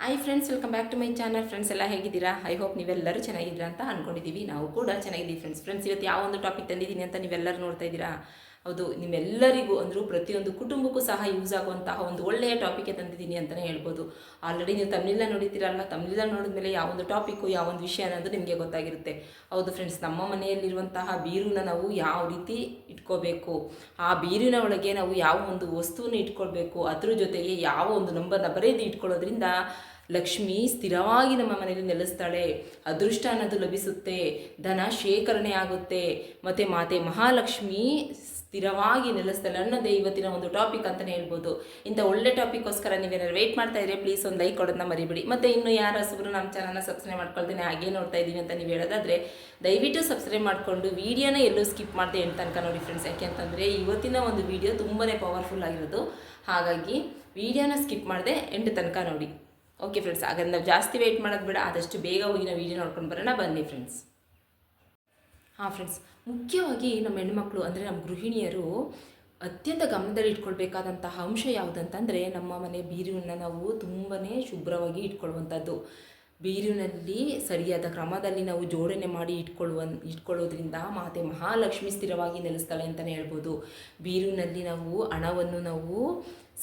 Hi friends welcome back to my channel friends ಎಲ್ಲ ಹೇಗಿದ್ದೀರಾ? I hope ನೀವೆಲ್ಲರೂ ಚೆನ್ನಾಗಿದ್ದೀರಾ ಅಂತ ಅಂದ್ಕೊಂಡಿದ್ದೀವಿ ನಾವು ಕೂಡ ಚೆನ್ನಾಗಿದ್ದೀವಿ ಫ್ರೆಂಡ್ಸ್ ಫ್ರೆಂಡ್ಸ್ ಇವತ್ತು ಯಾವ ಒಂದು ಟಾಪಿಕ್ ತಂದಿದ್ದೀನಿ ಅಂತ ನೀವೆಲ್ಲರೂ ನೋಡ್ತಾ ಇದ್ದೀರಾ? ಹೌದು, ನಿಮ್ಮೆಲ್ಲರಿಗೂ ಅಂದರೂ ಪ್ರತಿಯೊಂದು ಕುಟುಂಬಕ್ಕೂ ಸಹ ಯೂಸ್ ಆಗುವಂತಹ ಒಂದು ಒಳ್ಳೆಯ ಟಾಪಿಕ್ಗೆ ತಂದಿದ್ದೀನಿ ಅಂತಲೇ ಹೇಳ್ಬೋದು. ಆಲ್ರೆಡಿ ನೀವು ತಮಿಳಿನ ನೋಡಿದ್ದೀರಲ್ಲ ತಮಿಳಿನ ನೋಡಿದ್ಮೇಲೆ ಯಾವ ಒಂದು ಟಾಪಿಕ್ಕು ಯಾವ ಒಂದು ವಿಷಯ ಅನ್ನೋದು ನಿಮಗೆ ಗೊತ್ತಾಗಿರುತ್ತೆ. ಹೌದು ಫ್ರೆಂಡ್ಸ್ ನಮ್ಮ ಮನೆಯಲ್ಲಿರುವಂತಹ ಬೀರೂನ ನಾವು ಯಾವ ರೀತಿ ಇಟ್ಕೋಬೇಕು. ಆ ಬೀರಿನ ಒಳಗೆ ನಾವು ಯಾವ ಒಂದು ವಸ್ತುವನ್ನು ಇಟ್ಕೊಳ್ಬೇಕು, ಅದ್ರ ಜೊತೆಗೆ ಯಾವ ಒಂದು ನಂಬರ್ನ ಬರೆದು ಇಟ್ಕೊಳ್ಳೋದ್ರಿಂದ ಲಕ್ಷ್ಮಿ ಸ್ಥಿರವಾಗಿ ನಮ್ಮ ಮನೆಯಲ್ಲಿ ನೆಲೆಸ್ತಾಳೆ. ಅದೃಷ್ಟ ಅನ್ನೋದು ಲಭಿಸುತ್ತೆ, ಧನ ಶೇಖರಣೆ ಆಗುತ್ತೆ. ಮತ್ತು ಮಾತೆ ಮಹಾಲಕ್ಷ್ಮಿ ಸ್ಥಿರವಾಗಿ ನೆಲೆಸ್ತಲ್ಲ ಅನ್ನೋದೇ ಇವತ್ತಿನ ಒಂದು ಟಾಪಿಕ್ ಅಂತಲೇ ಹೇಳ್ಬೋದು. ಇಂಥ ಒಳ್ಳೆ ಟಾಪಿಕ್ಗೋಸ್ಕರ ನೀವೇನಾದ್ರು ವೆಯ್ಟ್ ಮಾಡ್ತಾ ಇದ್ರೆ ಪ್ಲೀಸ್ ಒಂದು ಲೈಕ್ ಕೊಡೋದನ್ನ ಮರಿಬೇಡಿ. ಮತ್ತು ಇನ್ನು ಯಾರ ಹಸುಬ್ರು ನಮ್ಮ ಚಾನಲ್ನ ಸಬ್ಸ್ಕ್ರೈಬ್ ಮಾಡ್ಕೊಳ್ತೀನಿ ಹಾಗೆ ನೋಡ್ತಾ ಇದ್ದೀನಿ ಅಂತ ನೀವು ಹೇಳೋದಾದರೆ, ದಯವಿಟ್ಟು ಸಬ್ಸ್ಕ್ರೈಬ್ ಮಾಡಿಕೊಂಡು ವೀಡಿಯೋನ ಎಲ್ಲೂ ಸ್ಕಿಪ್ ಮಾಡದೆ ಎಂಟು ತನಕ ನೋಡಿ ಫ್ರೆಂಡ್ಸ್ ಯಾಕೆ ಅಂತಂದರೆ, ಇವತ್ತಿನ ಒಂದು ವಿಡಿಯೋ ತುಂಬಾ ಪವರ್ಫುಲ್ ಆಗಿರೋದು. ಹಾಗಾಗಿ ವಿಡಿಯೋನ ಸ್ಕಿಪ್ ಮಾಡಿದೆ ಎಂಟು ತನಕ ನೋಡಿ. ಓಕೆ ಫ್ರೆಂಡ್ಸ್ ಹಾಗಾದ್ರೆ ನಾವು ಜಾಸ್ತಿ ವೆಯ್ಟ್ ಮಾಡೋದು ಬೇಡ. ಆದಷ್ಟು ಬೇಗ ಹೋಗಿ ನಾವು ವೀಡಿಯೋ ನೋಡ್ಕೊಂಡು ಬರೋಣ. ಬನ್ನಿ ಫ್ರೆಂಡ್ಸ್ ಹಾಂ ಫ್ರೆಂಡ್ಸ್ ಮುಖ್ಯವಾಗಿ ನಮ್ಮ ಹೆಣ್ಮಕ್ಳು ಅಂದರೆ ನಮ್ಮ ಗೃಹಿಣಿಯರು ಅತ್ಯಂತ ಗಮನದಲ್ಲಿ ಇಟ್ಕೊಳ್ಬೇಕಾದಂತಹ ಅಂಶ ಯಾವುದಂತಂದರೆ ನಮ್ಮ ಮನೆ ಬೀರುವನ್ನು ನಾವು ತುಂಬಾ ಶುಭ್ರವಾಗಿ ಇಟ್ಕೊಳ್ಳುವಂಥದ್ದು. ಬೀರಿನಲ್ಲಿ ಸರಿಯಾದ ಕ್ರಮದಲ್ಲಿ ನಾವು ಜೋಡಣೆ ಮಾಡಿ ಇಟ್ಕೊಳ್ಳುವ, ಇಟ್ಕೊಳ್ಳೋದ್ರಿಂದ ಮಾತೆ ಮಹಾಲಕ್ಷ್ಮಿ ಸ್ಥಿರವಾಗಿ ನೆಲೆಸ್ತಾಳೆ ಅಂತಲೇ ಹೇಳ್ಬೋದು. ಬೀರಿನಲ್ಲಿ ನಾವು ಹಣವನ್ನು ನಾವು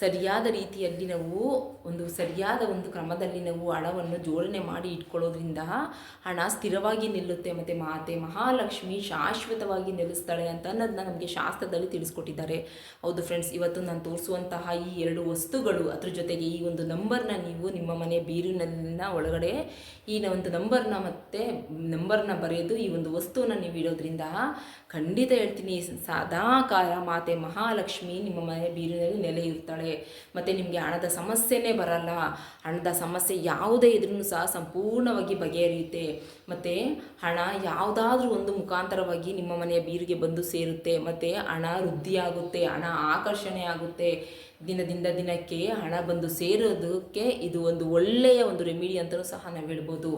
ಸರಿಯಾದ ರೀತಿಯಲ್ಲಿ ನಾವು ಒಂದು ಸರಿಯಾದ ಒಂದು ಕ್ರಮದಲ್ಲಿ ನಾವು ಹಣವನ್ನು ಜೋಡಣೆ ಮಾಡಿ ಇಟ್ಕೊಳ್ಳೋದ್ರಿಂದ ಹಣ ಸ್ಥಿರವಾಗಿ ನಿಲ್ಲುತ್ತೆ ಮತ್ತು ಮಾತೆ ಮಹಾಲಕ್ಷ್ಮಿ ಶಾಶ್ವತವಾಗಿ ನೆಲೆಸ್ತಾಳೆ ಅಂತ ಅನ್ನೋದನ್ನ ನಮಗೆ ಶಾಸ್ತ್ರದಲ್ಲಿ ತಿಳಿಸ್ಕೊಟ್ಟಿದ್ದಾರೆ. ಹೌದು ಫ್ರೆಂಡ್ಸ್ ಇವತ್ತು ನಾನು ತೋರಿಸುವಂತಹ ಈ ಎರಡು ವಸ್ತುಗಳು ಅದ್ರ ಜೊತೆಗೆ ಈ ಒಂದು ನಂಬರ್ನ ನೀವು ನಿಮ್ಮ ಮನೆ ಬೀರಿನಲ್ಲಿನ ಒಳಗಡೆ ಈ ಒಂದು ನಂಬರ್ನ ಮತ್ತು ನಂಬರ್ನ ಬರೆಯೋದು ಈ ಒಂದು ವಸ್ತುವನ್ನು ನೀವು ಇಡೋದ್ರಿಂದ ಖಂಡಿತ ಹೇಳ್ತೀನಿ, ಸದಾಕಾಲ ಮಾತೆ ಮಹಾಲಕ್ಷ್ಮಿ ನಿಮ್ಮ ಮನೆ ಬೀರಿನಲ್ಲಿ ನೆಲೆ ಮತ್ತು ನಿಮಗೆ ಹಣದ ಸಮಸ್ಯೆನೇ ಬರಲ್ಲ. ಹಣದ ಸಮಸ್ಯೆ ಯಾವುದೇ ಇದ್ರೂ ಸಹ ಸಂಪೂರ್ಣವಾಗಿ ಬಗೆಹರಿಯುತ್ತೆ. ಮತ್ತು ಹಣ ಯಾವುದಾದ್ರೂ ಒಂದು ಮುಖಾಂತರವಾಗಿ ನಿಮ್ಮ ಮನೆಯ ಬೀರಿಗೆ ಬಂದು ಸೇರುತ್ತೆ. ಮತ್ತು ಹಣ ವೃದ್ಧಿಯಾಗುತ್ತೆ, ಹಣ ಆಕರ್ಷಣೆ ಆಗುತ್ತೆ. ದಿನದಿಂದ ದಿನಕ್ಕೆ ಹಣ ಬಂದು ಸೇರೋದಕ್ಕೆ ಇದು ಒಂದು ಒಳ್ಳೆಯ ಒಂದು ರೆಮಿಡಿ ಅಂತಲೂ ಸಹ ನಾವು ಹೇಳ್ಬೋದು.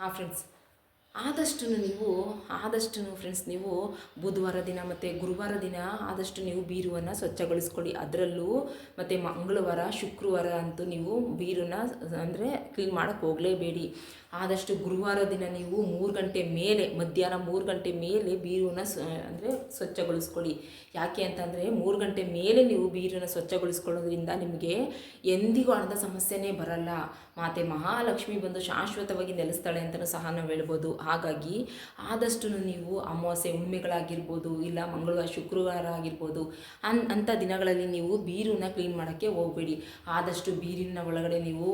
ಹಾಂ ಫ್ರೆಂಡ್ಸ್ ಆದಷ್ಟು ನೀವು ಆದಷ್ಟು ಫ್ರೆಂಡ್ಸ್ ನೀವು ಬುಧವಾರ ದಿನ ಮತ್ತು ಗುರುವಾರ ದಿನ ಆದಷ್ಟು ನೀವು ಬೀರುವನ್ನು ಸ್ವಚ್ಛಗೊಳಿಸ್ಕೊಳ್ಳಿ. ಅದರಲ್ಲೂ ಮತ್ತು ಮಂಗಳವಾರ, ಶುಕ್ರವಾರ ಅಂತೂ ನೀವು ಬೀರನ್ನು ಅಂದರೆ ಕ್ಲೀನ್ ಮಾಡೋಕ್ಕೆ ಹೋಗಲೇಬೇಡಿ. ಆದಷ್ಟು ಗುರುವಾರ ದಿನ ನೀವು ಮೂರು ಗಂಟೆ ಮೇಲೆ, ಮಧ್ಯಾಹ್ನ ಮೂರು ಗಂಟೆ ಮೇಲೆ ಬೀರನ್ನ ಸ್ವ ಅಂದರೆ ಸ್ವಚ್ಛಗೊಳಿಸ್ಕೊಳ್ಳಿ. ಯಾಕೆ ಅಂತಂದರೆ ಮೂರು ಗಂಟೆ ಮೇಲೆ ನೀವು ಬೀರನ್ನ ಸ್ವಚ್ಛಗೊಳಿಸ್ಕೊಳ್ಳೋದ್ರಿಂದ ನಿಮಗೆ ಎಂದಿಗೂ ಹಣದ ಸಮಸ್ಯೆನೇ ಬರಲ್ಲ. ಮಾತೆ ಮಹಾಲಕ್ಷ್ಮಿ ಬಂದು ಶಾಶ್ವತವಾಗಿ ನೆಲೆಸ್ತಾಳೆ ಅಂತಲೂ ಸಹ ನಾವು ಹೇಳ್ಬೋದು. ಹಾಗಾಗಿ ಆದಷ್ಟು ನೀವು ಅಮಾವಾಸ್ಯೆ ಹುಣ್ಣಿಮೆಗಳಾಗಿರ್ಬೋದು ಇಲ್ಲ ಮಂಗಳವಾರ ಶುಕ್ರವಾರ ಆಗಿರ್ಬೋದು, ಅನ್ ಅಂಥ ದಿನಗಳಲ್ಲಿ ನೀವು ಬೀರನ್ನ ಕ್ಲೀನ್ ಮಾಡೋಕ್ಕೆ ಹೋಗಬೇಡಿ. ಆದಷ್ಟು ಬೀರಿನ ಒಳಗಡೆ ನೀವು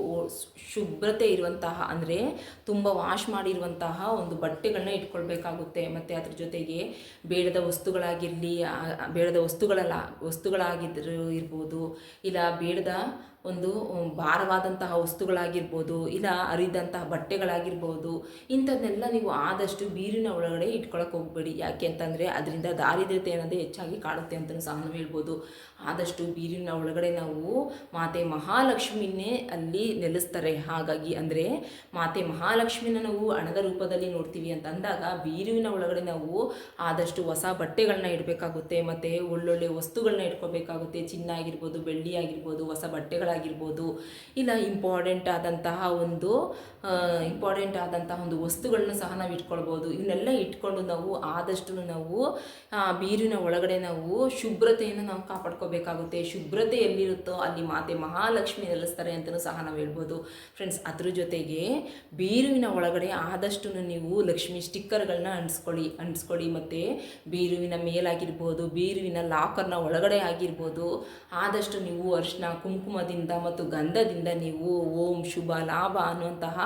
ಶುಭ್ರತೆ ಇರುವಂತಹ, ಅಂದರೆ ತುಂಬ ವಾಶ್ ಮಾಡಿರುವಂತಹ ಒಂದು ಬಟ್ಟೆಗಳನ್ನ ಇಟ್ಕೊಳ್ಬೇಕಾಗುತ್ತೆ. ಮತ್ತು ಅದ್ರ ಜೊತೆಗೆ ಬೇಡದ ವಸ್ತುಗಳಾಗಿರಲಿ ಬೇಡದ ವಸ್ತುಗಳಲ್ಲ, ವಸ್ತುಗಳಾಗಿದ್ರು ಇರ್ಬೋದು, ಇಲ್ಲ ಬೇಡದ ಒಂದು ಭಾರವಾದಂತಹ ವಸ್ತುಗಳಾಗಿರ್ಬೋದು, ಇಲ್ಲ ಅರಿದಂತಹ ಬಟ್ಟೆಗಳಾಗಿರ್ಬೋದು ಇಂಥದ್ದೆಲ್ಲ ನೀವು ಆದಷ್ಟು ಬೀರಿನ ಒಳಗಡೆ ಇಟ್ಕೊಳಕ್ಕೆ ಹೋಗಬೇಡಿ. ಯಾಕೆ ಅಂತಂದರೆ ಅದರಿಂದ ದಾರಿದ್ರ್ಯತೆ ಅನ್ನೋದೇ ಹೆಚ್ಚಾಗಿ ಕಾಡುತ್ತೆ ಅಂತಲೂ ಸಹ ನಾವು ಹೇಳ್ಬೋದು. ಆದಷ್ಟು ಬೀರಿನ ಒಳಗಡೆ ನಾವು ಮಾತೆ ಮಹಾಲಕ್ಷ್ಮಿನೇ ಅಲ್ಲಿ ನೆಲೆಸ್ತಾರೆ. ಹಾಗಾಗಿ ಅಂದರೆ ಮಾತೆ ಮಹಾಲಕ್ಷ್ಮಿನ ನಾವು ಹಣದ ರೂಪದಲ್ಲಿ ನೋಡ್ತೀವಿ ಅಂತ ಅಂದಾಗ ಬೀರುವಿನ ಒಳಗಡೆ ನಾವು ಆದಷ್ಟು ಹೊಸ ಬಟ್ಟೆಗಳನ್ನ ಇಡಬೇಕಾಗುತ್ತೆ. ಮತ್ತು ಒಳ್ಳೊಳ್ಳೆ ವಸ್ತುಗಳನ್ನ ಇಟ್ಕೋಬೇಕಾಗುತ್ತೆ. ಚಿನ್ನ ಆಗಿರ್ಬೋದು, ಬೆಳ್ಳಿ ಆಗಿರ್ಬೋದು, ಹೊಸ ಬಟ್ಟೆಗಳಾಗಿರ್ಬೋದು ಇಲ್ಲ ಇಂಪಾರ್ಟೆಂಟ್ ಆದಂತಹ ಒಂದು ಇಂಪಾರ್ಟೆಂಟ್ ಆದಂತಹ ಒಂದು ವಸ್ತುಗಳನ್ನ ಸಹ ನಾವು ಇಟ್ಕೊಳ್ಬೋದು. ಇವನ್ನೆಲ್ಲ ಇಟ್ಕೊಂಡು ನಾವು ಆದಷ್ಟು ನಾವು ಬೀರಿನ ಒಳಗಡೆ ನಾವು ಶುಭ್ರತೆಯನ್ನು ನಾವು ಕಾಪಾಡ್ಕೋಬೇಕಾಗುತ್ತೆ. ಶುಭ್ರತೆ ಎಲ್ಲಿರುತ್ತೋ ಅಲ್ಲಿ ಮಾತೆ ಮಹಾಲಕ್ಷ್ಮಿ ನೆಲೆಸ್ತಾರೆ ಅಂತಲೂ ಸಹ ನಾವು ಹೇಳ್ಬೋದು. ಫ್ರೆಂಡ್ಸ್ ಅದ್ರ ಜೊತೆಗೆ ಬೀರುವಿನ ಒಳಗಡೆ ಆದಷ್ಟು ನೀವು ಲಕ್ಷ್ಮಿ ಸ್ಟಿಕ್ಕರ್ಗಳನ್ನ ಅಂಟಿಸ್ಕೊಳ್ಳಿ ಅಂಟಿಸ್ಕೊಳ್ಳಿ. ಮತ್ತು ಬೀರುವಿನ ಮೇಲಾಗಿರ್ಬೋದು, ಬೀರುವಿನ ಲಾಕರ್ನ ಒಳಗಡೆ ಆಗಿರ್ಬೋದು, ಆದಷ್ಟು ನೀವು ಅರಿಶಿನ, ಕುಂಕುಮದಿಂದ ಮತ್ತು ಗಂಧದಿಂದ ನೀವು ಓಂ, ಶುಭ, ಲಾಭ ಅನ್ನುವಂತಹ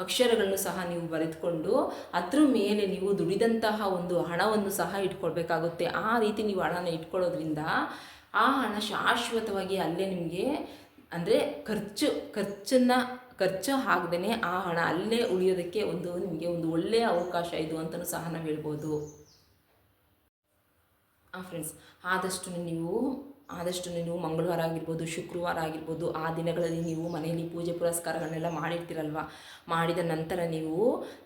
ಅಕ್ಷರಗಳನ್ನು ಸಹ ನೀವು ಬರೆದುಕೊಂಡು ಅದ್ರ ಮೇಲೆ ನೀವು ದುಡಿದಂತಹ ಒಂದು ಹಣವನ್ನು ಸಹ ಇಟ್ಕೊಳ್ಬೇಕಾಗುತ್ತೆ. ಆ ರೀತಿ ನೀವು ಹಣನ ಇಟ್ಕೊಳ್ಳೋದ್ರಿಂದ ಆ ಹಣ ಶಾಶ್ವತವಾಗಿ ಅಲ್ಲೇ ನಿಮಗೆ ಅಂದರೆ ಖರ್ಚು, ಖರ್ಚನ್ನು, ಖರ್ಚು ಆಗದೇ ಆ ಹಣ ಅಲ್ಲೇ ಉಳಿಯೋದಕ್ಕೆ ಒಂದು ನಿಮಗೆ ಒಂದು ಒಳ್ಳೆಯ ಅವಕಾಶ ಇದು ಅಂತಲೂ ಸಹ ನಾವು ಹೇಳ್ಬೋದು. ಫ್ರೆಂಡ್ಸ್ ಆದಷ್ಟು ನೀವು ಆದಷ್ಟು ನೀವು ಮಂಗಳವಾರ ಆಗಿರ್ಬೋದು, ಶುಕ್ರವಾರ ಆಗಿರ್ಬೋದು, ಆ ದಿನಗಳಲ್ಲಿ ನೀವು ಮನೆಯಲ್ಲಿ ಪೂಜೆ ಪುರಸ್ಕಾರಗಳನ್ನೆಲ್ಲ ಮಾಡಿರ್ತೀರಲ್ವ? ಮಾಡಿದ ನಂತರ ನೀವು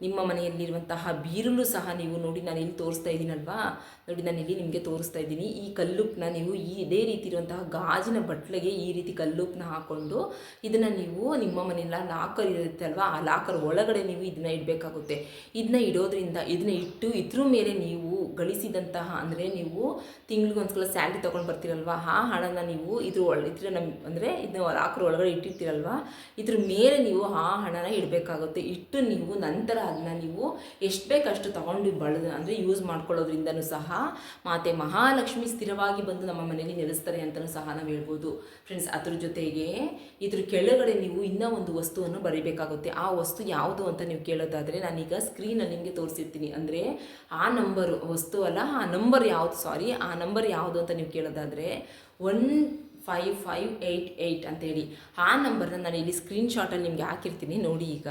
ನಿಮ್ಮ ಮನೆಯಲ್ಲಿರುವಂತಹ ಬೀರಲು ಸಹ ನೀವು ನೋಡಿ ನಾನು ಇಲ್ಲಿ ತೋರಿಸ್ತಾ ಇದ್ದೀನಲ್ವಾ? ನೋಡಿ ನಾನು ಇಲ್ಲಿ ನಿಮಗೆ ತೋರಿಸ್ತಾ ಇದ್ದೀನಿ. ಈ ಕಲ್ಲುಪ್ಪನ್ನ ನೀವು ಈ ಇದೇ ರೀತಿ ಇರುವಂತಹ ಗಾಜಿನ ಬಟ್ಲಿಗೆ ಈ ರೀತಿ ಕಲ್ಲುಪ್ಪನ್ನ ಹಾಕ್ಕೊಂಡು ಇದನ್ನು ನೀವು ನಿಮ್ಮ ಮನೆಯಲ್ಲ ಲಾಕರ್ ಇರುತ್ತೆ ಅಲ್ವಾ? ಆ ಲಾಕರ್ ಒಳಗಡೆ ನೀವು ಇದನ್ನ ಇಡಬೇಕಾಗುತ್ತೆ. ಇದನ್ನ ಇಡೋದ್ರಿಂದ, ಇದನ್ನ ಇಟ್ಟು ಇದ್ರ ಮೇಲೆ ನೀವು ಗಳಿಸಿದಂತಹ, ಅಂದರೆ ನೀವು ತಿಂಗಳಿಗೊಂದ್ಸಲ ಸ್ಯಾಲ್ರಿ ತೊಗೊಂಡು ಬರ್ತೀರಲ್ವಾ? ಆ ಹಣನ ನೀವು ಇದ್ರ ಒಳ, ಇದ್ರ ನಮ್ಮ ಅಂದರೆ ಇದನ್ನ ಲಾಕರ್ ಒಳಗಡೆ ಇಟ್ಟಿರ್ತೀರಲ್ವಾ? ಇದ್ರ ಮೇಲೆ ನೀವು ಆ ಹಣನ ಇಡಬೇಕಾಗುತ್ತೆ. ಇಟ್ಟು ನೀವು ನಂತರ ಅದನ್ನ ನೀವು ಎಷ್ಟು ಬೇಕಷ್ಟು ತೊಗೊಂಡು ಬಳ ಅಂದರೆ ಯೂಸ್ ಮಾಡ್ಕೊಳ್ಳೋದ್ರಿಂದನೂ ಸಹ ಮಾತೆ ಮಹಾಲಕ್ಷ್ಮಿ ಸ್ಥಿರವಾಗಿ ಬಂದು ನಮ್ಮ ಮನೆಯಲ್ಲಿ ನೆಲೆಸ್ತಾರೆ ಅಂತಲೂ ಸಹ ನಾವು ಹೇಳ್ಬೋದು. ಫ್ರೆಂಡ್ಸ್ ಅದ್ರ ಜೊತೆಗೆ ಇದ್ರ ಕೆಳಗಡೆ ನೀವು ಇನ್ನೂ ಒಂದು ವಸ್ತುವನ್ನು ಬರೀಬೇಕಾಗುತ್ತೆ. ಆ ವಸ್ತು ಯಾವುದು ಅಂತ ನೀವು ಕೇಳೋದಾದರೆ ನಾನೀಗ ಸ್ಕ್ರೀನಲ್ಲಿ ನಿಮಗೆ ತೋರಿಸಿರ್ತೀನಿ. ಅಂದರೆ ಆ ನಂಬರು ವಸ್ತು ಅಲ್ಲ, ಆ ನಂಬರ್ ಯಾವುದು? ಸಾರಿ ಆ ನಂಬರ್ ಯಾವುದು ಅಂತ ನೀವು ಕೇಳೋದಾದರೆ one five five eight eight ಅಂತೇಳಿ ಆ ನಂಬರ್ನ ನಾನು ಇಲ್ಲಿ ಸ್ಕ್ರೀನ್ಶಾಟಲ್ಲಿ ನಿಮಗೆ ಹಾಕಿರ್ತೀನಿ, ನೋಡಿ ಈಗ.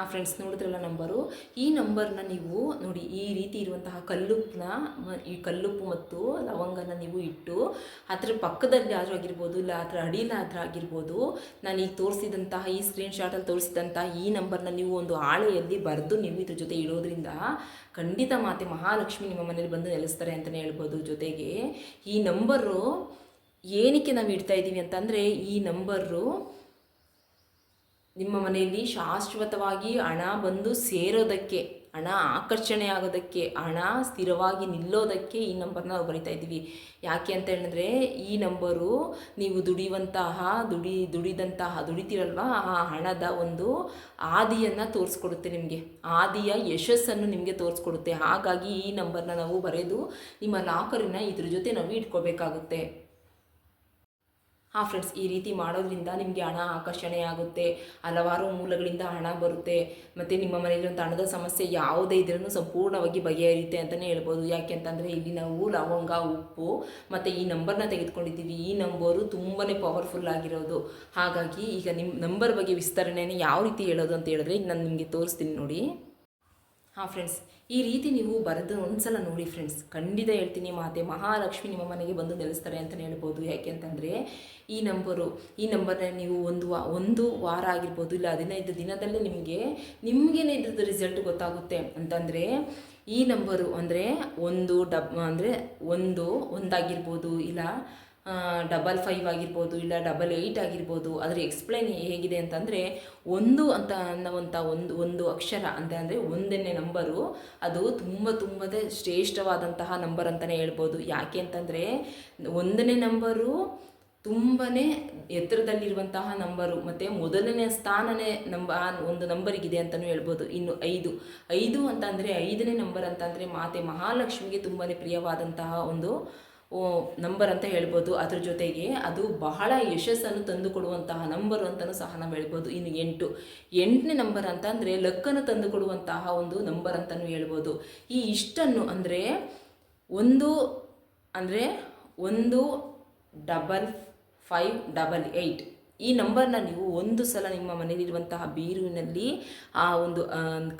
ಆ ಫ್ರೆಂಡ್ಸ್ ನೋಡಿದ್ರಲ್ಲ ನಂಬರು ಈ ನಂಬರ್ನ ನೀವು ನೋಡಿ, ಈ ರೀತಿ ಇರುವಂತಹ ಕಲ್ಲುಪ್ಪನ್ನ ಈ ಕಲ್ಲುಪ್ಪು ಮತ್ತು ಲವಂಗನ ನೀವು ಇಟ್ಟು, ಅದರ ಪಕ್ಕದಲ್ಲಿ ಆದರೂ ಆಗಿರ್ಬೋದು, ಇಲ್ಲ ಅದರ ಅಡಿಲ ಆದರೂ ಆಗಿರ್ಬೋದು, ನಾನು ಈಗ ತೋರಿಸಿದಂತಹ, ಈ ಸ್ಕ್ರೀನ್ ಶಾಟಲ್ಲಿ ತೋರಿಸಿದಂತಹ ಈ ನಂಬರ್ನ ನೀವು ಒಂದು ಹಾಳೆಯಲ್ಲಿ ಬರೆದು ನೀವು ಇದ್ರ ಜೊತೆ ಇಡೋದ್ರಿಂದ ಖಂಡಿತ ಮಾತೆ ಮಹಾಲಕ್ಷ್ಮಿ ನಿಮ್ಮ ಮನೇಲಿ ಬಂದು ನೆಲೆಸ್ತಾರೆ ಅಂತಲೇ ಹೇಳ್ಬೋದು ಜೊತೆಗೆ. ಈ ನಂಬರು ಏನಕ್ಕೆ ನಾವು ಇಡ್ತಾ ಇದ್ದೀವಿ ಅಂತಂದರೆ, ಈ ನಂಬರು ನಿಮ್ಮ ಮನೆಯಲ್ಲಿ ಶಾಶ್ವತವಾಗಿ ಹಣ ಬಂದು ಸೇರೋದಕ್ಕೆ, ಹಣ ಆಕರ್ಷಣೆ ಆಗೋದಕ್ಕೆ ಹಣ ಸ್ಥಿರವಾಗಿ ನಿಲ್ಲೋದಕ್ಕೆ ಈ ನಂಬರ್ನ ನಾವು ಬರಿತಾ ಇದ್ದೀವಿ. ಯಾಕೆ ಅಂತ ಹೇಳಿದ್ರೆ, ಈ ನಂಬರು ನೀವು ದುಡಿಯುವಂತಹ, ದುಡಿ, ದುಡಿದಂತಹ, ದುಡಿತೀರಲ್ವ, ಆ ಹಣದ ಒಂದು ಆದಿಯನ್ನು ತೋರಿಸ್ಕೊಡುತ್ತೆ ನಿಮಗೆ. ಆದಿಯ ಯಶಸ್ಸನ್ನು ನಿಮಗೆ ತೋರಿಸ್ಕೊಡುತ್ತೆ. ಹಾಗಾಗಿ ಈ ನಂಬರ್ನ ನಾವು ಬರೆದು ನಿಮ್ಮ ಲಾಕರಿನ ಇದ್ರ ಜೊತೆ ನಾವು ಇಟ್ಕೋಬೇಕಾಗುತ್ತೆ. ಹಾಂ ಫ್ರೆಂಡ್ಸ್ ಈ ರೀತಿ ಮಾಡೋದ್ರಿಂದ ನಿಮಗೆ ಹಣ ಆಕರ್ಷಣೆ ಆಗುತ್ತೆ, ಹಲವಾರು ಮೂಲಗಳಿಂದ ಹಣ ಬರುತ್ತೆ, ಮತ್ತು ನಿಮ್ಮ ಮನೆಯಲ್ಲಿರುವಂಥ ಹಣದ ಸಮಸ್ಯೆ ಯಾವುದೇ ಇದ್ರೂ ಸಂಪೂರ್ಣವಾಗಿ ಬಗೆಹರಿಯುತ್ತೆ ಅಂತಲೇ ಹೇಳ್ಬೋದು. ಯಾಕೆ ಅಂತಂದರೆ ಇಲ್ಲಿ ನಾವು ಲವಂಗ, ಉಪ್ಪು, ಮತ್ತು ಈ ನಂಬರ್ನ ತೆಗೆದುಕೊಂಡಿದ್ದೀವಿ. ಈ ನಂಬರು ತುಂಬಾ ಪವರ್ಫುಲ್ ಆಗಿರೋದು. ಹಾಗಾಗಿ ಈಗ ನಿಮ್ಮ ನಂಬರ್ ಬಗ್ಗೆ ವಿಸ್ತರಣೆಯನ್ನು ಯಾವ ರೀತಿ ಹೇಳೋದು ಅಂತ ಹೇಳಿದ್ರೆ ನಾನು ನಿಮಗೆ ತೋರಿಸ್ತೀನಿ ನೋಡಿ. ಹಾಂ ಫ್ರೆಂಡ್ಸ್ ಈ ರೀತಿ ನೀವು ಬರೆದು ಒಂದ್ಸಲ ನೋಡಿ ಫ್ರೆಂಡ್ಸ್ ಖಂಡಿತ ಹೇಳ್ತೀನಿ ಮಾತೆ, ಮಹಾಲಕ್ಷ್ಮಿ ನಿಮ್ಮ ಮನೆಗೆ ಬಂದು ನೆಲೆಸ್ತಾರೆ ಅಂತಲೇ ಹೇಳ್ಬೋದು. ಯಾಕೆ ಅಂತಂದರೆ, ಈ ನಂಬರು, ಈ ನಂಬರ್ನ ನೀವು ಒಂದು ವಾ, ಒಂದು ವಾರ ಆಗಿರ್ಬೋದು, ಇಲ್ಲ ಹದಿನೈದು ದಿನದಲ್ಲೇ ನಿಮಗೆ, ನಿಮಗೇನೆ ಇದ್ರದ್ದು ರಿಸಲ್ಟ್ ಗೊತ್ತಾಗುತ್ತೆ. ಅಂತಂದರೆ, ಈ ನಂಬರು ಅಂದರೆ ಒಂದು ಡಬ್, ಅಂದರೆ ಒಂದು, ಒಂದಾಗಿರ್ಬೋದು, ಇಲ್ಲ ಡಬಲ್ ಫೈವ್ ಆಗಿರ್ಬೋದು ಇಲ್ಲ ಡಬಲ್ ಏಯ್ಟ್ ಆಗಿರ್ಬೋದು, ಅದರ ಎಕ್ಸ್ಪ್ಲೈನ್ ಹೇಗಿದೆ ಅಂತಂದರೆ ಒಂದು ಅಂತ ಅನ್ನುವಂಥ ಒಂದು ಒಂದು ಅಕ್ಷರ ಅಂತ ಅಂದರೆ ಒಂದನೇ ನಂಬರು ಅದು ತುಂಬ ತುಂಬದೇ ಶ್ರೇಷ್ಠವಾದಂತಹ ನಂಬರ್ ಅಂತಲೇ ಹೇಳ್ಬೋದು. ಯಾಕೆ ಅಂತಂದರೆ ಒಂದನೇ ನಂಬರು ತುಂಬಾ ಎತ್ತರದಲ್ಲಿರುವಂತಹ ನಂಬರು ಮತ್ತು ಮೊದಲನೇ ಸ್ಥಾನನೇ ನಂಬ ಒಂದು ನಂಬರಿಗಿದೆ ಅಂತಲೂ ಹೇಳ್ಬೋದು. ಇನ್ನು ಐದು ಐದು ಅಂತಂದರೆ ಐದನೇ ನಂಬರ್ ಅಂತಂದರೆ ಮಾತೆ ಮಹಾಲಕ್ಷ್ಮಿಗೆ ತುಂಬಾ ಪ್ರಿಯವಾದಂತಹ ಒಂದು ನಂಬರ್ ಅಂತ ಹೇಳ್ಬೋದು. ಅದ್ರ ಜೊತೆಗೆ ಅದು ಬಹಳ ಯಶಸ್ಸನ್ನು ತಂದುಕೊಡುವಂತಹ ನಂಬರು ಅಂತಲೂ ಸಹ ನಾವು ಹೇಳ್ಬೋದು. ಇನ್ನು ಎಂಟು. ಎಂಟನೇ ನಂಬರ್ ಅಂತ ಅಂದರೆ ಲಕ್ಕನ್ನು ತಂದುಕೊಡುವಂತಹ ಒಂದು ನಂಬರ್ ಅಂತಲೂ ಹೇಳ್ಬೋದು. ಈ ಇಷ್ಟನ್ನು ಅಂದರೆ ಒಂದು ಅಂದರೆ ಒಂದು ಡಬಲ್ ಫೈವ್ ಡಬಲ್ ಏಯ್ಟ್. ಈ ನಂಬರ್ನ ನೀವು ಒಂದು ಸಲ ನಿಮ್ಮ ಮನೆಯಲ್ಲಿರುವಂತಹ ಬೀರುವಿನಲ್ಲಿ ಆ ಒಂದು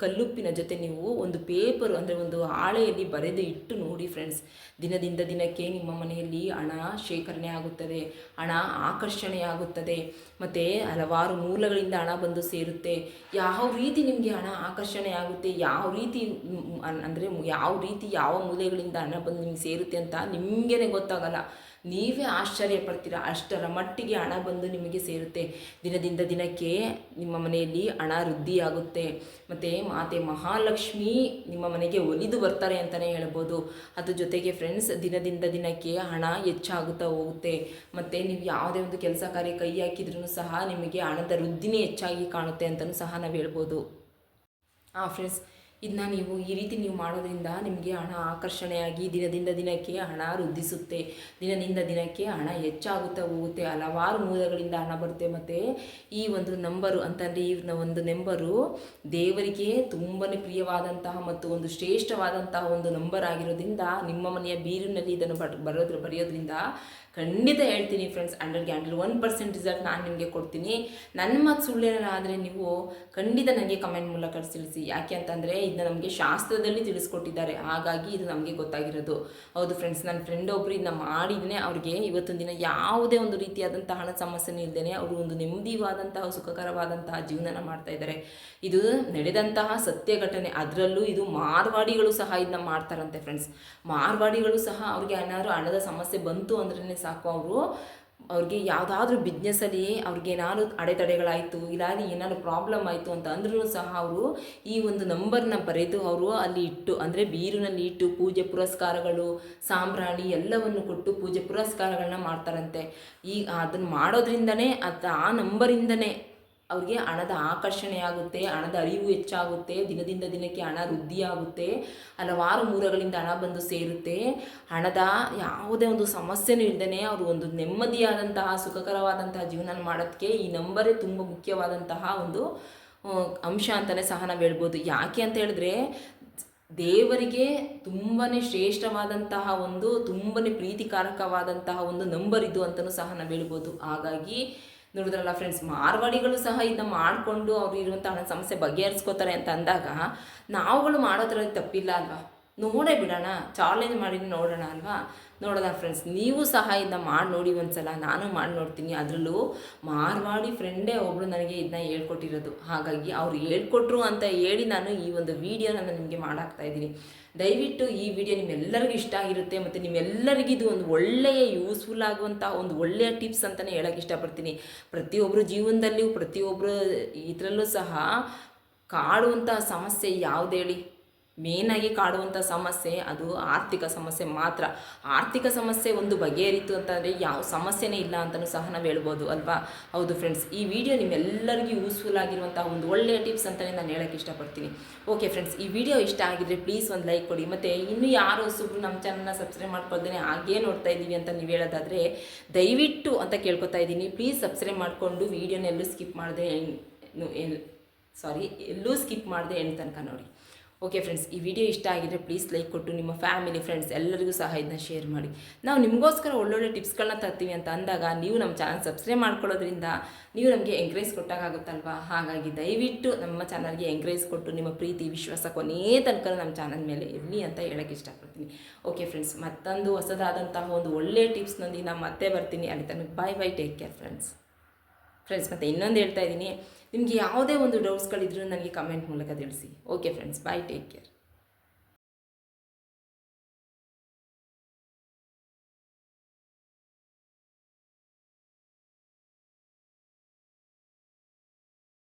ಕಲ್ಲುಪ್ಪಿನ ಜೊತೆ ನೀವು ಒಂದು ಪೇಪರ್ ಅಂದರೆ ಒಂದು ಹಾಳೆಯಲ್ಲಿ ಬರೆದು ಇಟ್ಟು ನೋಡಿ ಫ್ರೆಂಡ್ಸ್ ದಿನದಿಂದ ದಿನಕ್ಕೆ ನಿಮ್ಮ ಮನೆಯಲ್ಲಿ ಹಣ ಶೇಖರಣೆ ಆಗುತ್ತದೆ. ಹಣ ಆಕರ್ಷಣೆ ಆಗುತ್ತದೆ. ಮತ್ತು ಹಲವಾರು ಮೂಲಗಳಿಂದ ಹಣ ಬಂದು ಸೇರುತ್ತೆ. ಯಾವ ರೀತಿ ನಿಮಗೆ ಹಣ ಆಕರ್ಷಣೆ ಆಗುತ್ತೆ, ಯಾವ ರೀತಿ, ಅಂದರೆ ಯಾವ ರೀತಿ ಯಾವ ಮೂಲೆಗಳಿಂದ ಹಣ ಬಂದು ನಿಮ್ಗೆ ಸೇರುತ್ತೆ ಅಂತ ನಿಮಗೇನೆ ಗೊತ್ತಾಗಲ್ಲ. ನೀವೇ ಆಶ್ಚರ್ಯ ಪಡ್ತೀರಾ ಅಷ್ಟರ ಮಟ್ಟಿಗೆ ಹಣ ಬಂದು ನಿಮಗೆ ಸೇರುತ್ತೆ. ದಿನದಿಂದ ದಿನಕ್ಕೆ ನಿಮ್ಮ ಮನೆಯಲ್ಲಿ ಹಣ ವೃದ್ಧಿಯಾಗುತ್ತೆ. ಮತ್ತು ಮಾತೆ ಮಹಾಲಕ್ಷ್ಮಿ ನಿಮ್ಮ ಮನೆಗೆ ಒಲಿದು ಬರ್ತಾರೆ ಅಂತಲೇ ಹೇಳ್ಬೋದು. ಅದ್ರ ಜೊತೆಗೆ ಫ್ರೆಂಡ್ಸ್ ದಿನದಿಂದ ದಿನಕ್ಕೆ ಹಣ ಹೆಚ್ಚಾಗುತ್ತಾ ಹೋಗುತ್ತೆ. ಮತ್ತು ನೀವು ಯಾವುದೇ ಒಂದು ಕೆಲಸ ಕಾರ್ಯ ಕೈ ಹಾಕಿದ್ರೂ ಸಹ ನಿಮಗೆ ಹಣದ ವೃದ್ಧಿನೇ ಹೆಚ್ಚಾಗಿ ಕಾಣುತ್ತೆ ಅಂತಲೂ ಸಹ ನಾವು ಹೇಳ್ಬೋದು. ಹಾಂ ಫ್ರೆಂಡ್ಸ್ ಇದನ್ನ ನೀವು ಈ ರೀತಿ ನೀವು ಮಾಡೋದ್ರಿಂದ ನಿಮಗೆ ಹಣ ಆಕರ್ಷಣೆಯಾಗಿ ದಿನದಿಂದ ದಿನಕ್ಕೆ ಹಣ ವೃದ್ಧಿಸುತ್ತೆ. ದಿನದಿಂದ ದಿನಕ್ಕೆ ಹಣ ಹೆಚ್ಚಾಗುತ್ತಾ ಹೋಗುತ್ತೆ. ಹಲವಾರು ಮೂಲಗಳಿಂದ ಹಣ ಬರುತ್ತೆ. ಮತ್ತು ಈ ಒಂದು ನಂಬರು ಅಂತಂದರೆ ಇವ್ರನ್ನ ಒಂದು ನಂಬರು ದೇವರಿಗೆ ತುಂಬಾ ಪ್ರಿಯವಾದಂತಹ ಮತ್ತು ಒಂದು ಶ್ರೇಷ್ಠವಾದಂತಹ ಒಂದು ನಂಬರ್ ಆಗಿರೋದ್ರಿಂದ ನಿಮ್ಮ ಮನೆಯ ಬೀರಿನಲ್ಲಿ ಇದನ್ನು ಬರ್, ಬರೋದ್ರ, ಬರೆಯೋದ್ರಿಂದ ಖಂಡಿತ ಹೇಳ್ತೀನಿ ಫ್ರೆಂಡ್ಸ್ ಅಂಡರ್ ಗ್ಯಾಂಡಲ್ ಒನ್ ಪರ್ಸೆಂಟ್ ರಿಸಲ್ಟ್ ನಾನು ನಿಮಗೆ ಕೊಡ್ತೀನಿ. ನನ್ನ ಮಾತು ಸುಳ್ಳೇನಾದರೆ ನೀವು ಖಂಡಿತ ನನಗೆ ಕಮೆಂಟ್ ಮೂಲಕ ತಿಳಿಸಿ. ಯಾಕೆ ಅಂತಂದರೆ ಇದನ್ನ ನಮಗೆ ಶಾಸ್ತ್ರದಲ್ಲಿ ತಿಳಿಸ್ಕೊಟ್ಟಿದ್ದಾರೆ. ಹಾಗಾಗಿ ಇದು ನಮಗೆ ಗೊತ್ತಾಗಿರೋದು. ಹೌದು ಫ್ರೆಂಡ್ಸ್ ನನ್ನ ಫ್ರೆಂಡ್ ಒಬ್ರು ಇದನ್ನ ಮಾಡಿದ್ದೇನೆ ಅವ್ರಿಗೆ ಇವತ್ತೊಂದು ದಿನ ಯಾವುದೇ ಒಂದು ರೀತಿಯಾದಂತಹ ಹಣ ಸಮಸ್ಯೆ ಇಲ್ಲದೇ ಅವರು ಒಂದು ನೆಮ್ಮದಿವಾದಂತಹ, ಸುಖಕರವಾದಂತಹ ಜೀವನನ ಮಾಡ್ತಾ ಇದ್ದಾರೆ. ಇದು ನಡೆದಂತಹ ಸತ್ಯ ಘಟನೆ. ಅದರಲ್ಲೂ ಇದು ಮಾರ್ವಾಡಿಗಳು ಸಹ ಇದನ್ನ ಮಾಡ್ತಾರಂತೆ ಫ್ರೆಂಡ್ಸ್ ಮಾರ್ವಾಡಿಗಳು ಸಹ ಅವ್ರಿಗೆ ಏನಾದ್ರು ಹಣದ ಸಮಸ್ಯೆ ಬಂತು ಅಂದ್ರೇ ಸಾಕು. ಅವರು ಅವ್ರಿಗೆ ಯಾವುದಾದ್ರೂ ಬಿಸ್ನೆಸ್ಸಲ್ಲಿ ಅವ್ರಿಗೆ ಏನಾದ್ರು ಅಡೆತಡೆಗಳಾಯಿತು ಇಲ್ಲಾದ್ರೆ ಏನಾದ್ರು ಪ್ರಾಬ್ಲಮ್ ಆಯಿತು ಅಂತ ಅಂದ್ರೂ ಸಹ ಅವರು ಈ ಒಂದು ನಂಬರ್ನ ಬರೆದು ಅವರು ಅಲ್ಲಿ ಇಟ್ಟು, ಅಂದರೆ ಬೀರಿನಲ್ಲಿ ಇಟ್ಟು ಪೂಜೆ ಪುರಸ್ಕಾರಗಳು, ಸಾಂಬ್ರಾಣಿ ಎಲ್ಲವನ್ನು ಕೊಟ್ಟು ಪೂಜೆ ಪುರಸ್ಕಾರಗಳನ್ನ ಮಾಡ್ತಾರಂತೆ. ಈ, ಅದನ್ನು ಮಾಡೋದ್ರಿಂದನೇ ಅದು ಆ ನಂಬರಿಂದನೇ ಅವ್ರಿಗೆ ಹಣದ ಆಕರ್ಷಣೆ ಆಗುತ್ತೆ, ಹಣದ ಅರಿವು ಹೆಚ್ಚಾಗುತ್ತೆ, ದಿನದಿಂದ ದಿನಕ್ಕೆ ಹಣ ವೃದ್ಧಿಯಾಗುತ್ತೆ ಹಲವಾರು ಮೂಲಗಳಿಂದ ಹಣ ಬಂದು ಸೇರುತ್ತೆ. ಹಣದ ಯಾವುದೇ ಒಂದು ಸಮಸ್ಯೆನೂ ಇಲ್ಲದೇ ಅವರು ಒಂದು ನೆಮ್ಮದಿಯಾದಂತಹ, ಸುಖಕರವಾದಂತಹ ಜೀವನ ಮಾಡೋದಕ್ಕೆ ಈ ನಂಬರೇ ತುಂಬ ಮುಖ್ಯವಾದಂತಹ ಒಂದು ಅಂಶ ಅಂತಲೇ ಸಹ ನಾವು ಹೇಳ್ಬೋದು. ಯಾಕೆ ಅಂತ ಹೇಳಿದ್ರೆ, ದೇವರಿಗೆ ತುಂಬಾ ಶ್ರೇಷ್ಠವಾದಂತಹ ಒಂದು, ತುಂಬನೇ ಪ್ರೀತಿಕಾರಕವಾದಂತಹ ಒಂದು ನಂಬರ್ ಇದು ಅಂತಲೂ ಸಹ ನಾವು ಹೇಳ್ಬೋದು. ಹಾಗಾಗಿ ನೋಡಿದ್ರಲ್ಲ ಫ್ರೆಂಡ್ಸ್ ಮಾರ್ವಾಡಿಗಳು ಸಹ ಇದನ್ನ ಮಾಡಿಕೊಂಡು ಅವ್ರು ಇರುವಂಥ ಹಣ ಸಮಸ್ಯೆ ಬಗೆಹರಿಸ್ಕೋತಾರೆ ಅಂತ ಅಂದಾಗ, ನಾವುಗಳು ಮಾಡೋದ್ರಲ್ಲಿ ತಪ್ಪಿಲ್ಲ ಅಲ್ವಾ? ನೋಡೇ ಬಿಡೋಣ ಚಾಲೆಂಜ್ ಮಾಡಿ ನೋಡೋಣ ಅಲ್ವಾ? ನೋಡೋಣ ಫ್ರೆಂಡ್ಸ್ ನೀವು ಸಹ ಇದನ್ನ ಮಾಡಿ ನೋಡಿ ಒಂದ್ಸಲ, ನಾನು ಮಾಡಿ ನೋಡ್ತೀನಿ. ಅದರಲ್ಲೂ ಮಾರ್ವಾಡಿ ಫ್ರೆಂಡೇ ಒಬ್ಬಳು ನನಗೆ ಇದನ್ನ ಹೇಳ್ಕೊಟ್ಟಿರೋದು. ಹಾಗಾಗಿ ಅವ್ರು ಹೇಳ್ಕೊಟ್ರು ಅಂತ ಹೇಳಿ ನಾನು ಈ ಒಂದು ವಿಡಿಯೋನ ನಾನು ನಿಮಗೆ ಮಾಡಾಕ್ತಾ ಇದ್ದೀನಿ. ದಯವಿಟ್ಟು ಈ ವಿಡಿಯೋ ನಿಮ್ಮೆಲ್ಲರಿಗೂ ಇಷ್ಟ ಆಗಿರುತ್ತೆ ಮತ್ತು ನಿಮ್ಮೆಲ್ಲರಿಗೂ ಇದು ಒಂದು ಒಳ್ಳೆಯ ಯೂಸ್ಫುಲ್ ಆಗುವಂಥ ಒಂದು ಒಳ್ಳೆಯ ಟಿಪ್ಸ್ ಅಂತಲೇ ಹೇಳೋಕ್ಕೆ ಇಷ್ಟಪಡ್ತೀನಿ. ಪ್ರತಿಯೊಬ್ಬರು ಜೀವನದಲ್ಲಿಯೂ ಪ್ರತಿಯೊಬ್ಬರು ಇದರಲ್ಲೂ ಸಹ ಕಾಡುವಂಥ ಸಮಸ್ಯೆ ಯಾವ್ದು ಹೇಳಿ? ಮೇನಾಗಿ ಕಾಡುವಂಥ ಸಮಸ್ಯೆ ಅದು ಆರ್ಥಿಕ ಸಮಸ್ಯೆ ಮಾತ್ರ. ಆರ್ಥಿಕ ಸಮಸ್ಯೆ ಒಂದು ಬಗೆಹರಿತು ಅಂತಂದರೆ ಯಾವ ಸಮಸ್ಯೆನೇ ಇಲ್ಲ ಅಂತಲೂ ಸಹ ನಾವು ಹೇಳ್ಬೋದು, ಅಲ್ವಾ? ಹೌದು ಫ್ರೆಂಡ್ಸ್ ಈ ವಿಡಿಯೋ ನಿಮ್ಮೆಲ್ಲರಿಗೂ ಯೂಸ್ಫುಲ್ ಆಗಿರುವಂಥ ಒಂದು ಒಳ್ಳೆಯ ಟಿಪ್ಸ್ ಅಂತಲೇ ನಾನು ಹೇಳೋಕ್ಕೆ ಇಷ್ಟಪಡ್ತೀನಿ. ಓಕೆ ಫ್ರೆಂಡ್ಸ್ ಈ ವಿಡಿಯೋ ಇಷ್ಟ ಆಗಿದ್ರೆ ಪ್ಲೀಸ್ ಒಂದು ಲೈಕ್ ಕೊಡಿ. ಮತ್ತು ಇನ್ನೂ ಯಾರು ಹೊಸಬ್ರು ನಮ್ಮ ಚಾನಲ್ನ ಸಬ್ಸ್ಕ್ರೈಬ್ ಮಾಡ್ಕೊಳ್ದೇ ಹಾಗೇ ನೋಡ್ತಾ ಇದ್ದೀವಿ ಅಂತ ನೀವು ಹೇಳೋದಾದರೆ ದಯವಿಟ್ಟು ಅಂತ ಕೇಳ್ಕೊತಾ ಇದ್ದೀನಿ. ಪ್ಲೀಸ್ ಸಬ್ಸ್ಕ್ರೈಬ್ ಮಾಡಿಕೊಂಡು ವೀಡಿಯೋನೆಲ್ಲೂ ಸ್ಕಿಪ್ ಮಾಡಿದೆ ಸಾರಿ ಎಲ್ಲೂ ಸ್ಕಿಪ್ ಮಾಡಿದೆ ಹೆಣ್ಣು ತನಕ ನೋಡಿ. ಓಕೆ ಫ್ರೆಂಡ್ಸ್ ಈ ವಿಡಿಯೋ ಇಷ್ಟ ಆಗಿದ್ರೆ ಪ್ಲೀಸ್ ಲೈಕ್ ಕೊಟ್ಟು ನಿಮ್ಮ ಫ್ಯಾಮಿಲಿ ಫ್ರೆಂಡ್ಸ್ ಎಲ್ಲರಿಗೂ ಸಹ ಇದನ್ನ ಶೇರ್ ಮಾಡಿ. ನಾವು ನಿಮಗೋಸ್ಕರ ಒಳ್ಳೊಳ್ಳೆ ಟಿಪ್ಸ್ಗಳನ್ನ ತರ್ತೀವಿ ಅಂತ ಅಂದಾಗ ನೀವು ನಮ್ಮ ಚಾನಲ್ ಸಬ್ಸ್ಕ್ರೈಬ್ ಮಾಡ್ಕೊಳ್ಳೋದ್ರಿಂದ ನೀವು ನಮಗೆ ಎಂಕರೇಜ್ ಕೊಟ್ಟಾಗುತ್ತಲ್ವಾ ಹಾಗಾಗಿ ದಯವಿಟ್ಟು ನಮ್ಮ ಚಾನಲ್ಗೆ ಎಂಕರೇಜ್ ಕೊಟ್ಟು ನಿಮ್ಮ ಪ್ರೀತಿ, ವಿಶ್ವಾಸ ಕೊನೇ ತನಕ ನಮ್ಮ ಚಾನಲ್ ಮೇಲೆ ಇರಲಿ ಅಂತ ಹೇಳೋಕ್ಕೆ ಇಷ್ಟಪಡ್ತೀನಿ. ಓಕೆ ಫ್ರೆಂಡ್ಸ್ ಮತ್ತೊಂದು ಹೊಸದಾದಂತಹ ಒಂದು ಒಳ್ಳೆಯ ಟಿಪ್ಸ್ನೊಂದಿಗೆ ನಾನು ಮತ್ತೆ ಬರ್ತೀನಿ. ಅಲ್ಲಿ ತನಕ bye bye take care friends friends ಮತ್ತು ಇನ್ನೊಂದು ಹೇಳ್ತಾ ಇದ್ದೀನಿ. ನಿಮಗೆ ಯಾವುದೇ ಒಂದು ಡೌಟ್ಸ್ಗಳಿದ್ರೂ ನನಗೆ ಕಮೆಂಟ್ ಮೂಲಕ ತಿಳಿಸಿ. Okay friends bye take care